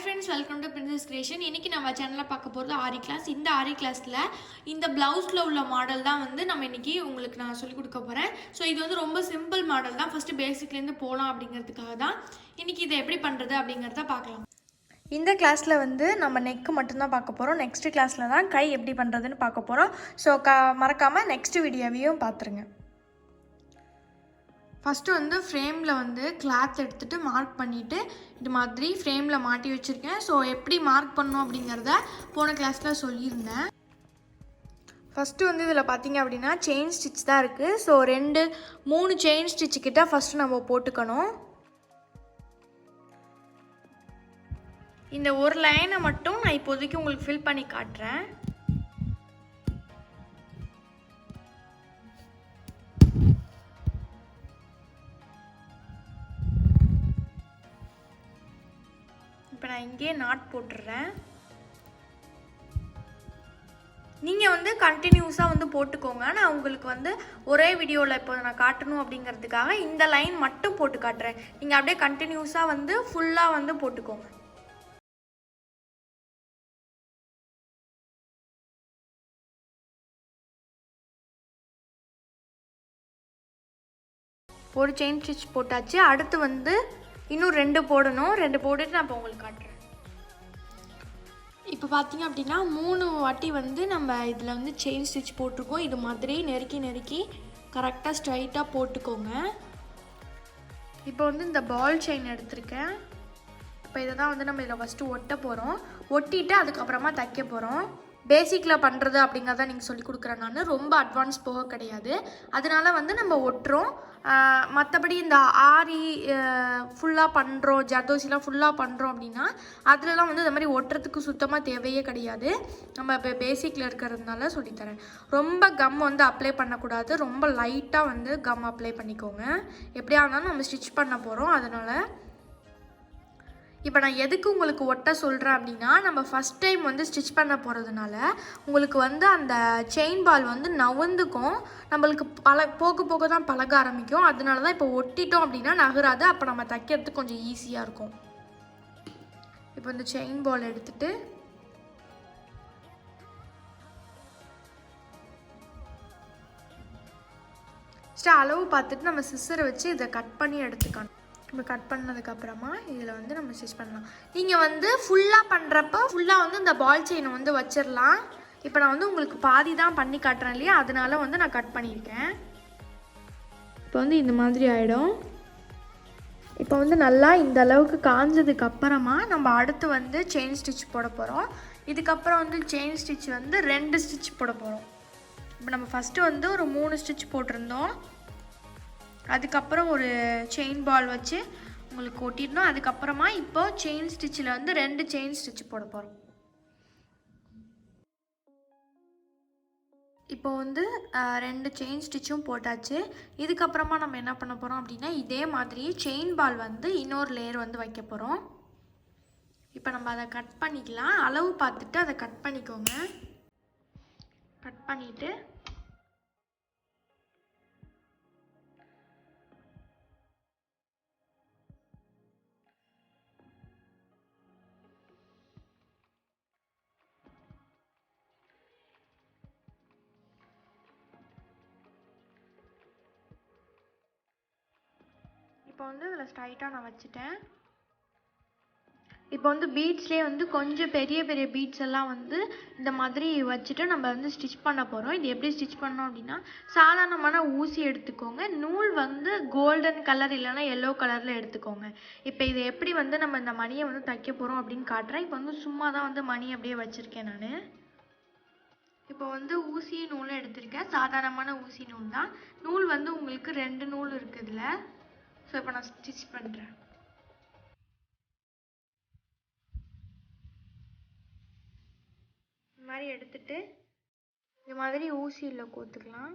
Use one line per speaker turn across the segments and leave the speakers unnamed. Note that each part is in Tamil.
Hi friends welcome to princess creation இன்றைக்கி நம்ம சேனலில் பார்க்க போகிறது ஆரி கிளாஸ் இந்த ஆரி கிளாஸில் இந்த ப்ளவுஸில் உள்ள மாடல் தான் வந்து நம்ம இன்றைக்கி உங்களுக்கு நான் சொல்லிக் கொடுக்க போகிறேன் ஸோ இது வந்து ரொம்ப சிம்பிள் மாடல் தான். ஃபஸ்ட்டு பேசிக்லேருந்து போகலாம் அப்படிங்கிறதுக்காக தான் இன்றைக்கி இதை எப்படி பண்ணுறது அப்படிங்கிறத பார்க்கலாம்.
இந்த கிளாஸில் வந்து நம்ம நெக்கு மட்டும்தான் பார்க்க போகிறோம் நெக்ஸ்ட் கிளாஸில் தான் கை எப்படி பண்ணுறதுன்னு பார்க்க போகிறோம் ஸோ க மறக்காமல் நெக்ஸ்ட் வீடியோவையும் பார்த்துருங்க.
ஃபஸ்ட்டு வந்து ஃப்ரேமில் வந்து கிளாத் எடுத்துகிட்டு மார்க் பண்ணிவிட்டு இது மாதிரி ஃப்ரேமில் மாட்டி வச்சுருக்கேன். ஸோ எப்படி மார்க் பண்ணணும் அப்படிங்கிறத போன கிளாஸில் சொல்லியிருந்தேன்.
ஃபஸ்ட்டு வந்து இதில் பார்த்தீங்க அப்படின்னா செயின் ஸ்டிச் தான் இருக்குது ஸோ ரெண்டு மூணு செயின் ஸ்டிச்சு கிட்ட ஃபஸ்ட்டு நம்ம போட்டுக்கணும். இந்த ஒரு லைனை மட்டும் நான் இப்போதைக்கு உங்களுக்கு ஃபில் பண்ணி காட்டுறேன். நான் இங்கேயே நாட் போட்டுடுறேன் நீங்கள் வந்து கண்டினியூஸாக வந்து போட்டுக்கோங்க. நான் உங்களுக்கு வந்து ஒரே வீடியோவில் இப்போ நான் காட்டணும் அப்படிங்கிறதுக்காக இந்த லைன் மட்டும் போட்டு காட்டுறேன். நீங்கள் அப்படியே கண்டினியூஸாக வந்து ஃபுல்லாக வந்து போட்டுக்கோங்க. ஒரு செயின் ஸ்டிச் போட்டாச்சு. அடுத்து வந்து இன்னும் ரெண்டு போடணும். ரெண்டு போட்டுட்டு நான் இப்போ உங்களுக்கு காட்டுறேன்.
இப்போ பார்த்தீங்க அப்படின்னா மூணு வாட்டி வந்து நம்ம இதில் வந்து செயின் ஸ்டிச் போட்டிருக்கோம். இது மாதிரி நெருக்கி நெருக்கி கரெக்டாக ஸ்ட்ரைட்டாக போட்டுக்கோங்க.
இப்போ வந்து இந்த பால் செயின் எடுத்திருக்கேன். இப்போ இதை தான் வந்து நம்ம இதில் ஃபஸ்ட்டு ஒட்ட போகிறோம் ஒட்டிட்டு அதுக்கப்புறமா தைக்க போகிறோம் பேசிக்கில் பண்ணுறது அப்படிங்கிறத நீங்கள் சொல்லி கொடுக்குறேன் நான். ரொம்ப அட்வான்ஸ் போக கிடையாது. அதனால வந்து நம்ம ஒட்டுறோம். மற்றபடி இந்த ஆரி ஃபுல்லாக பண்ணுறோம் ஜர்தோசிலாம் ஃபுல்லாக பண்ணுறோம் அப்படின்னா அதிலலாம் வந்து இந்த மாதிரி ஒட்டுறதுக்கு சுத்தமாக தேவையே கிடையாது. நம்ம இப்போ பேசிக்கில் இருக்கிறதுனால சொல்லித்தரேன் ரொம்ப கம் வந்து அப்ளை பண்ணக்கூடாது. ரொம்ப லைட்டாக வந்து கம் அப்ளை பண்ணிக்கோங்க. எப்படியா இருந்தாலும் நம்ம ஸ்டிச் பண்ண போகிறோம் அதனால் இப்போ நான் எதுக்கு உங்களுக்கு ஒட்ட சொல்கிறேன் அப்படின்னா நம்ம ஃபஸ்ட் டைம் வந்து ஸ்டிச் பண்ண போகிறதுனால உங்களுக்கு வந்து அந்த செயின் பால் வந்து நவந்துக்கும். நம்மளுக்கு பல போக போக தான் பழக ஆரம்பிக்கும். அதனால தான் இப்போ ஒட்டிட்டோம் அப்படின்னா நகராது. அப்போ நம்ம தைக்கிறதுக்கு கொஞ்சம் ஈஸியாக இருக்கும். இப்போ இந்த செயின் பால் எடுத்துகிட்டு ஃபஸ்ட்டு அளவு பார்த்துட்டு நம்ம சிஸ்ஸரை வச்சு இதை கட் பண்ணி எடுத்துக்கணும். நம்ம கட் பண்ணதுக்கப்புறமா இதில் வந்து நம்ம ஸ்டிச் பண்ணலாம். நீங்கள் வந்து ஃபுல்லாக பண்ணுறப்ப ஃபுல்லாக வந்து இந்த பால் செயினை வந்து வச்சிடலாம் இப்போ நான் வந்து உங்களுக்கு பாதி தான் பண்ணி காட்டுறேன் இல்லையா? அதனால வந்து நான் கட் பண்ணியிருக்கேன். இப்போ வந்து இந்த மாதிரி ஆகிடும் இப்போ வந்து நல்லா இந்த அளவுக்கு காஞ்சதுக்கு அப்புறமா நம்ம அடுத்து வந்து செயின் ஸ்டிச் போட போகிறோம் இதுக்கப்புறம் வந்து செயின் ஸ்டிச் வந்து ரெண்டு ஸ்டிச் போட போகிறோம் இப்போ நம்ம ஃபஸ்ட்டு வந்து ஒரு மூணு ஸ்டிச் போட்டிருந்தோம். அதுக்கப்புறம் ஒரு செயின் பால் வச்சு உங்களுக்கு ஒட்டிடணும். அதுக்கப்புறமா இப்போ செயின் ஸ்டிச்சில் வந்து ரெண்டு செயின் ஸ்டிச் போட போகிறோம் இப்போ வந்து ரெண்டு செயின் ஸ்டிச்சும் போட்டாச்சு. இதுக்கப்புறமா நம்ம என்ன பண்ண போகிறோம் அப்படின்னா இதே மாதிரி செயின் பால் வந்து இன்னொரு லேயர் வந்து வைக்க போகிறோம் இப்போ நம்ம அதை கட் பண்ணிக்கலாம். அளவு பார்த்துட்டு அதை கட் பண்ணிக்கோங்க. கட் பண்ணிவிட்டு இப்போ வந்து இதில் ஸ்ட்ரைட்டாக நான் வச்சுட்டேன். இப்போ வந்து பீட்ஸ்லேயே வந்து கொஞ்சம் பெரிய பெரிய பீட்ஸ் எல்லாம் வந்து இந்த மாதிரி வச்சுட்டு நம்ம வந்து ஸ்டிச் பண்ண போகிறோம் இது எப்படி ஸ்டிச் பண்ணோம் அப்படின்னா சாதாரணமான ஊசி எடுத்துக்கோங்க. நூல் வந்து கோல்டன் கலர் இல்லைன்னா எல்லோ கலரில் எடுத்துக்கோங்க. இப்போ இதை எப்படி வந்து நம்ம இந்த மணியை வந்து தைக்க போகிறோம் அப்படின்னு காட்டுறேன். இப்போ வந்து சும்மா தான் வந்து மணி அப்படியே வச்சுருக்கேன் நான். இப்போ வந்து ஊசி நூலும் எடுத்திருக்கேன். சாதாரணமான ஊசி நூல் தான். நூல் வந்து உங்களுக்கு ரெண்டு நூல் இருக்குதுல ஸோ இப்போ நான் ஸ்டிச் பண்ணுறேன் இந்த மாதிரி எடுத்துட்டு இந்த மாதிரி ஊசியில் கோத்துக்கலாம்.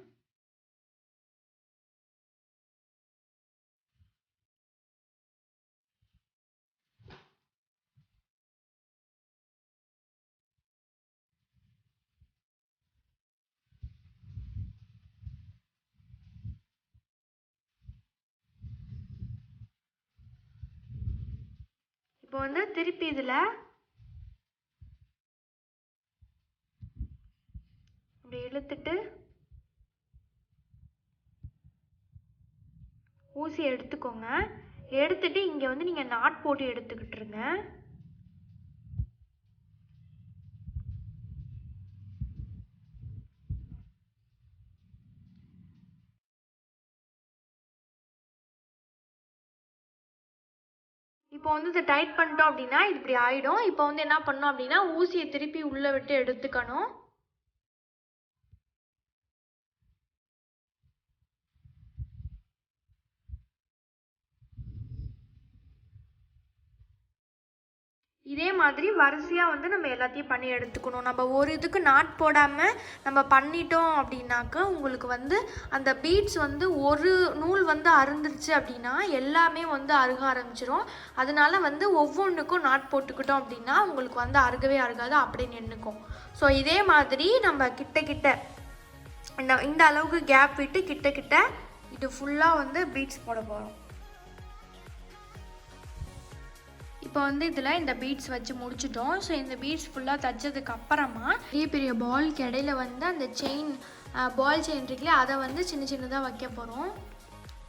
இப்போ வந்து திருப்பி இதில். இப்படி இழுத்துட்டு ஊசி எடுத்துக்கோங்க. எடுத்துட்டு இங்கே வந்து நீங்கள் நாட் போட்டு எடுத்துக்கிட்டுருங்க. இப்போ வந்து இதை டைட் பண்ணிட்டோம் அப்படின்னா இது இப்படி ஆகிடும் இப்போ வந்து என்ன பண்ணோம் அப்படின்னா ஊசியை திருப்பி உள்ளே விட்டு எடுத்துக்கணும். இதே மாதிரி வரிசையாக வந்து நம்ம எல்லாத்தையும் பண்ணி எடுத்துக்கணும். நம்ம ஒரு இதுக்கு நாட் போடாமல் நம்ம பண்ணிட்டோம் அப்படின்னாக்க உங்களுக்கு வந்து அந்த பீட்ஸ் வந்து ஒரு நூல் வந்து அருந்துருச்சு அப்படின்னா எல்லாமே வந்து அருக ஆரம்பிச்சிரும். அதனால வந்து ஒவ்வொன்றுக்கும் நாட் போட்டுக்கிட்டோம் அப்படின்னா உங்களுக்கு வந்து அருகவே அருகாது அப்படியே நின்றுக்கும் ஸோ இதே மாதிரி நம்ம கிட்ட கிட்ட இந்த இந்த அளவுக்கு கேப் விட்டு கிட்ட கிட்ட இது ஃபுல்லாக வந்து பீட்ஸ் போட போகிறோம் இப்போ வந்து இதில் இந்த பீட்ஸ் வச்சு முடிச்சிட்டோம். ஸோ இந்த பீட்ஸ் ஃபுல்லாக தைச்சதுக்கு அப்புறமா பெரிய பெரிய பால்க்கு இடையில வந்து அந்த செயின் பால் செயின் இருக்குல்ல அதை வந்து சின்ன சின்னதாக வைக்க போகிறோம்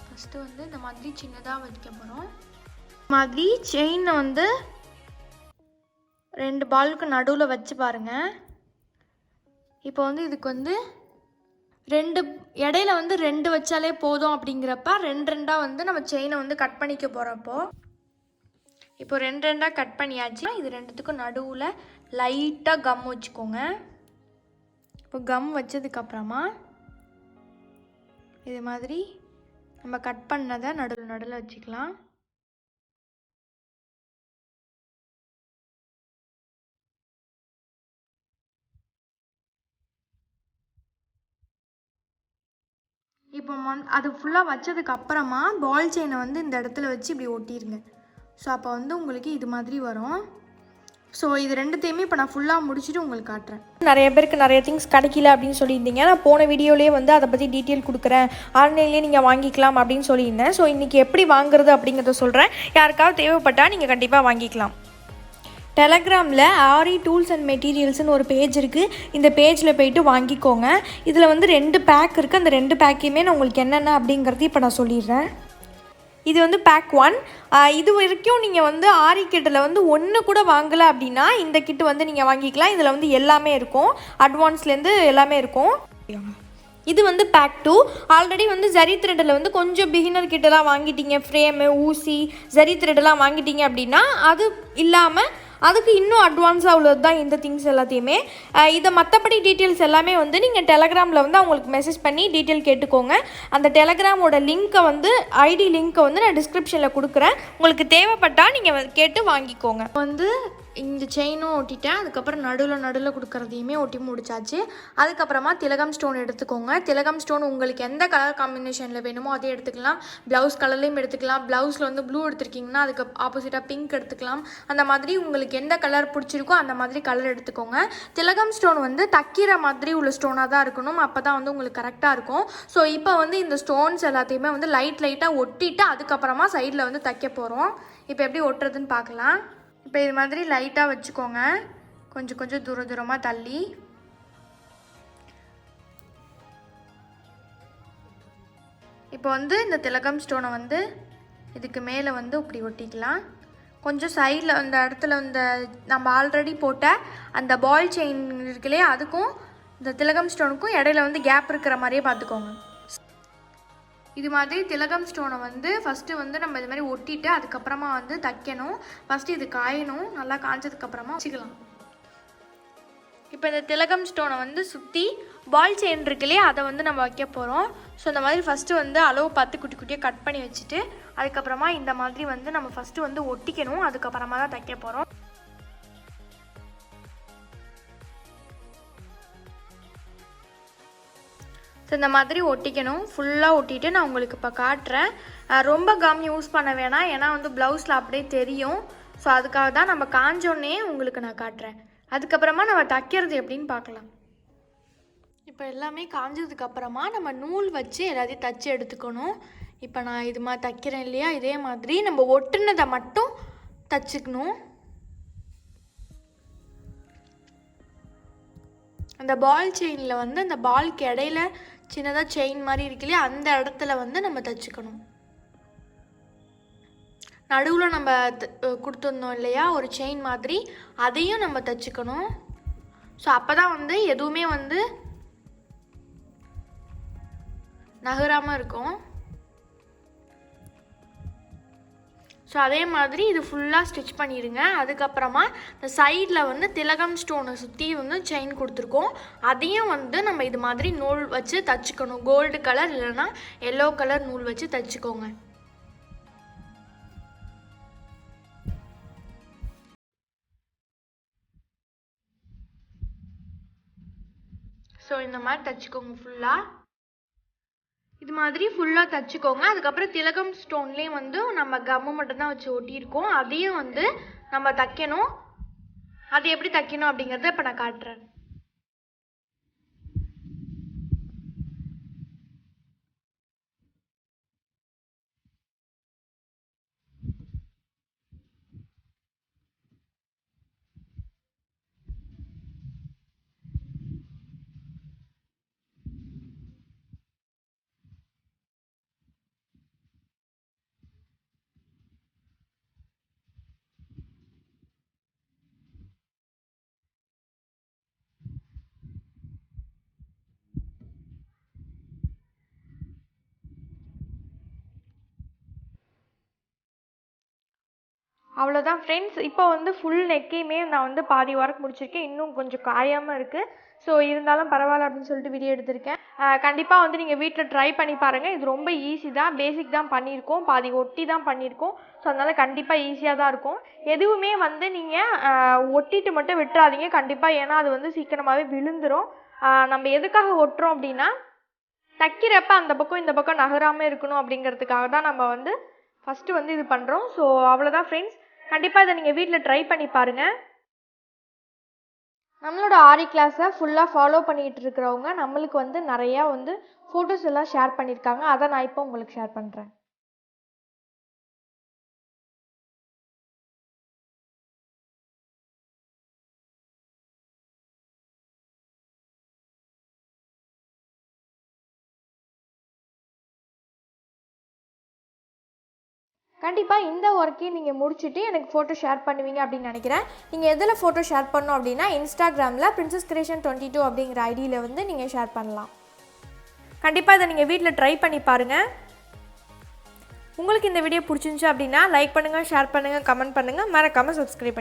ஃபஸ்ட்டு வந்து இந்த மாதிரி சின்னதாக வைக்க போகிறோம் மாதிரி செயினை வந்து ரெண்டு பாலுக்கு நடுவில் வச்சு பாருங்கள் இப்போ வந்து இதுக்கு வந்து ரெண்டு இடையில வந்து ரெண்டு வச்சாலே போதும் அப்படிங்கிறப்ப ரெண்டு ரெண்டாக வந்து நம்ம செயினை வந்து கட் பண்ணிக்க போகிறப்போ இப்போ ரெண்டு ரெண்டாக கட் பண்ணியாச்சு. இது ரெண்டுத்துக்கும் நடுவில் லைட்டாக கம் வச்சுக்கோங்க. இப்போ கம் வச்சதுக்கப்புறமா இது மாதிரி நம்ம கட் பண்ணதை நடுவில் நடுவில் வச்சுக்கலாம். இப்போ மண் அது ஃபுல்லாக வச்சதுக்கு அப்புறமா பால் செயினை வந்து இந்த இடத்துல வச்சு இப்படி ஒட்டிடுங்க ஸோ அப்போ வந்து உங்களுக்கு இது மாதிரி வரும். ஸோ இது ரெண்டுத்தையுமே இப்போ நான் ஃபுல்லாக முடிச்சுட்டு உங்களுக்கு காட்டுறேன்.
நிறைய பேருக்கு நிறைய திங்ஸ் கிடைக்கல அப்படின்னு சொல்லியிருந்தீங்க. நான் போன வீடியோலேயே வந்து அதை பற்றி டீட்டெயில் கொடுக்குறேன். ஆன்லைன்லேயே நீங்கள் வாங்கிக்கலாம் அப்படின்னு சொல்லியிருந்தேன். ஸோ இன்றைக்கி எப்படி வாங்குறது அப்படிங்கிறத சொல்கிறேன் யாருக்காவது தேவைப்பட்டால் நீங்கள் கண்டிப்பாக வாங்கிக்கலாம். டெலகிராமில் ஆரி டூல்ஸ் அண்ட் மெட்டீரியல்ஸ்னு ஒரு பேஜ் இருக்குது இந்த பேஜில் போயிட்டு வாங்கிக்கோங்க. இதில் வந்து ரெண்டு பேக் இருக்குது அந்த ரெண்டு பேக்கையுமே நான் உங்களுக்கு என்னென்ன அப்படிங்கிறது இப்போ நான் சொல்லிடுறேன். இது வந்து பேக் ஒன் இது வரைக்கும் நீங்கள் வந்து ஆரி கிட்டில் வந்து ஒன்று கூட வாங்கலை அப்படின்னா இந்த கிட்டு வந்து நீங்கள் வாங்கிக்கலாம். இதில் வந்து எல்லாமே இருக்கும். அட்வான்ஸ்லேருந்து எல்லாமே இருக்கும். இது வந்து பேக் டூ ஆல்ரெடி வந்து ஜரி த்ரெட்டில் வந்து கொஞ்சம் பிகினர் கிட்டலாம் வாங்கிட்டீங்க. ஃப்ரேமு ஊசி ஜரி த்ரெட்டெல்லாம் வாங்கிட்டீங்க அப்படின்னா அது இல்லாமல் அதுக்கு இன்னும் அட்வான்ஸாக உள்ளது தான் இந்த திங்ஸ் எல்லாத்தையுமே. இதை மற்றபடி டீட்டெயில்ஸ் எல்லாமே வந்து நீங்கள் டெலகிராமில் வந்து அவங்களுக்கு மெசேஜ் பண்ணி டீட்டெயில் கேட்டுக்கோங்க. அந்த டெலகிராமோட லிங்க்கை வந்து ஐடி லிங்க்கை வந்து நான் டிஸ்கிரிப்ஷனில் கொடுக்குறேன். உங்களுக்கு தேவைப்பட்டால் நீங்கள் கேட்டு வாங்கிக்கோங்க.
வந்து இந்த செயினும் ஒட்டிட்டேன். அதுக்கப்புறம் நடுவில் நடுவில் கொடுக்குறதையுமே ஒட்டி முடிச்சாச்சு. அதுக்கப்புறமா திலகம் ஸ்டோன் எடுத்துக்கோங்க. திலகம் ஸ்டோன் உங்களுக்கு எந்த கலர் காம்பினேஷனில் வேணுமோ அதே எடுத்துக்கலாம். ப்ளவுஸ் கலர்லேயும் எடுத்துக்கலாம். ப்ளவுஸில் வந்து ப்ளூ எடுத்துருக்கீங்கன்னா அதுக்கு ஆப்போசிட்டாக பிங்க் எடுத்துக்கலாம். அந்த மாதிரி உங்களுக்கு எந்த கலர் பிடிச்சிருக்கோ அந்த மாதிரி கலர் எடுத்துக்கோங்க. திலகம் ஸ்டோன் வந்து தைக்கிற மாதிரி உள்ள ஸ்டோனாக தான் இருக்கணும். அப்போ தான் வந்து உங்களுக்கு கரெக்டாக இருக்கும். ஸோ இப்போ வந்து இந்த ஸ்டோன்ஸ் எல்லாத்தையுமே வந்து லைட் லைட்டாக ஒட்டிட்டு அதுக்கப்புறமா சைடில் வந்து தைக்க போகிறோம் இப்போ எப்படி ஒட்டுறதுன்னு பார்க்கலாம். இப்போ இது மாதிரி லைட்டாக வச்சுக்கோங்க. கொஞ்சம் கொஞ்சம் தூர தூரமாக தள்ளி. இப்போ வந்து இந்த திலகம் ஸ்டோனை வந்து இதுக்கு மேலே வந்து இப்படி ஒட்டிக்கலாம். கொஞ்சம் சைடில் அந்த இடத்துல இந்த நம்ம ஆல்ரெடி போட்ட அந்த பால் செயின் இருக்குல்லையே அதுக்கும் இந்த திலகம் ஸ்டோனுக்கும் இடையில வந்து கேப் இருக்கிற மாதிரியே பார்த்துக்கோங்க. இது மாதிரி திலகம் ஸ்டோனை வந்து ஃபஸ்ட்டு வந்து நம்ம இது மாதிரி ஒட்டிட்டு அதுக்கப்புறமா வந்து தைக்கணும். ஃபஸ்ட்டு இது காயணும். நல்லா காய்ச்சதுக்கப்புறமா வச்சுக்கலாம். இப்போ இந்த திலகம் ஸ்டோனை வந்து சுற்றி பால் செயின் இருக்கு இல்லையா? அதை வந்து நம்ம வைக்க போகிறோம் ஸோ இந்த மாதிரி ஃபஸ்ட்டு வந்து அளவு பார்த்து குட்டி குட்டியாக கட் பண்ணி வச்சுட்டு அதுக்கப்புறமா இந்த மாதிரி வந்து நம்ம ஃபஸ்ட்டு வந்து ஒட்டிக்கணும். அதுக்கப்புறமா தான் தைக்க போகிறோம் இந்த மாதிரி ஒட்டிக்கணும். ஃபுல்லாக ஒட்டிட்டு நான் உங்களுக்கு இப்போ காட்டுறேன். ரொம்ப கம் யூஸ் பண்ண வேணாம். ஏன்னா வந்து ப்ளவுஸில் அப்படியே தெரியும். ஸோ அதுக்காக தான் நம்ம காஞ்சோன்னே உங்களுக்கு நான் காட்டுறேன். அதுக்கப்புறமா நம்ம தைக்கிறது எப்படின்னு பார்க்கலாம். இப்போ எல்லாமே காஞ்சதுக்கப்புறமா நம்ம நூல் வச்சு எல்லாத்தையும் தச்சு எடுத்துக்கணும். இப்போ நான் இது மாதிரி தைக்கிறேன் இல்லையா? இதே மாதிரி நம்ம ஒட்டுனதை மட்டும் தச்சுக்கணும். அந்த பால் செயினில் வந்து அந்த பால்க்கு இடையில சின்னதாக செயின் மாதிரி இருக்கு இல்லையா? அந்த இடத்துல வந்து நம்ம தச்சுக்கணும். நடுவில் நம்ம த- கொடுத்துருந்தோம் இல்லையா? ஒரு செயின் மாதிரி. அதையும் நம்ம தச்சுக்கணும். ஸோ அப்போ தான் வந்து எதுவுமே வந்து நகராமல் இருக்கும். ஸோ அதே மாதிரி இது ஃபுல்லாக ஸ்டிச் பண்ணிடுங்க அதுக்கப்புறமா இந்த சைடில் வந்து திலகம் ஸ்டோனை சுற்றி வந்து செயின் கொடுத்துருக்கோம். அதையும் வந்து நம்ம இது மாதிரி நூல் வச்சு தச்சுக்கணும். கோல்டு கலர் இல்லைன்னா எல்லோ கலர் நூல் வச்சு தச்சுக்கோங்க. ஸோ இந்த மாதிரி தச்சுக்கோங்க ஃபுல்லாக இது மாதிரி ஃபுல்லாக தச்சுக்கோங்க. அதுக்கப்புறம் திலகம் ஸ்டோன்லேயும் வந்து நம்ம கம்மு மட்டும்தான் வச்சு ஒட்டியிருக்கோம். அதையும் வந்து நம்ம தைக்கணும். அது எப்படி தைக்கணும் அப்படிங்கிறத இப்போ நான் காட்டுறேன்.
அவ்வளோதான் ஃப்ரெண்ட்ஸ் இப்போ வந்து ஃபுல் நெக்கையுமே நான் வந்து பாதி ஒர்க் முடிச்சிருக்கேன். இன்னும் கொஞ்சம் காயாமல் இருக்குது ஸோ இருந்தாலும் பரவாயில்ல அப்படின்னு சொல்லிட்டு வீடியோ எடுத்திருக்கேன். கண்டிப்பாக வந்து நீங்கள் வீட்டில் ட்ரை பண்ணி பாருங்கள் இது ரொம்ப ஈஸி தான். பேசிக் தான் பண்ணியிருக்கோம். பாதி ஒட்டி தான் பண்ணியிருக்கோம். ஸோ அதனால் கண்டிப்பாக ஈஸியாக தான் இருக்கும். எதுவுமே வந்து நீங்கள் ஒட்டிட்டு மட்டும் விட்டுறாதீங்க. கண்டிப்பாக ஏன்னா அது வந்து சீக்கிரமாகவே விழுந்துடும் நம்ம எதுக்காக ஒட்டுறோம் அப்படின்னா தைக்கிறப்ப அந்த பக்கம் இந்த பக்கம் நகராமல் இருக்கணும் அப்படிங்கிறதுக்காக தான் நம்ம வந்து ஃபஸ்ட்டு வந்து இது பண்ணுறோம் ஸோ அவ்வளோதான் ஃப்ரெண்ட்ஸ் கண்டிப்பாக இதை நீங்கள் வீட்டில் ட்ரை பண்ணி பாருங்கள் நம்மளோட ஆரி கிளாஸை ஃபுல்லாக ஃபாலோ பண்ணிகிட்டு இருக்கிறவங்க நம்மளுக்கு வந்து நிறையா வந்து ஃபோட்டோஸ் எல்லாம் ஷேர் பண்ணியிருக்காங்க அதை நான் இப்போ உங்களுக்கு ஷேர் பண்ணுறேன் கண்டிப்பாக இந்த ஒர்க்கையும் நீங்கள் முடிச்சுட்டு எனக்கு ஃபோட்டோ ஷேர் பண்ணுவீங்க அப்படின்னு நினைக்கிறேன். நீங்கள் எதில் ஃபோட்டோ ஷேர் பண்ணோம் அப்படின்னா இன்ஸ்டாகிராமில் பிரின்சஸ் கிரியேஷன் டுவெண்ட்டி டூ அப்படிங்கிற ஐடியில் வந்து நீங்கள் ஷேர் பண்ணலாம். கண்டிப்பாக இதை நீங்கள் வீட்டில் ட்ரை பண்ணி பாருங்கள் உங்களுக்கு இந்த வீடியோ பிடிச்சிருந்துச்சு அப்படின்னா லைக் பண்ணுங்கள் ஷேர் பண்ணுங்கள் கமெண்ட் பண்ணுங்கள் மறக்காமல் சப்ஸ்கிரைப்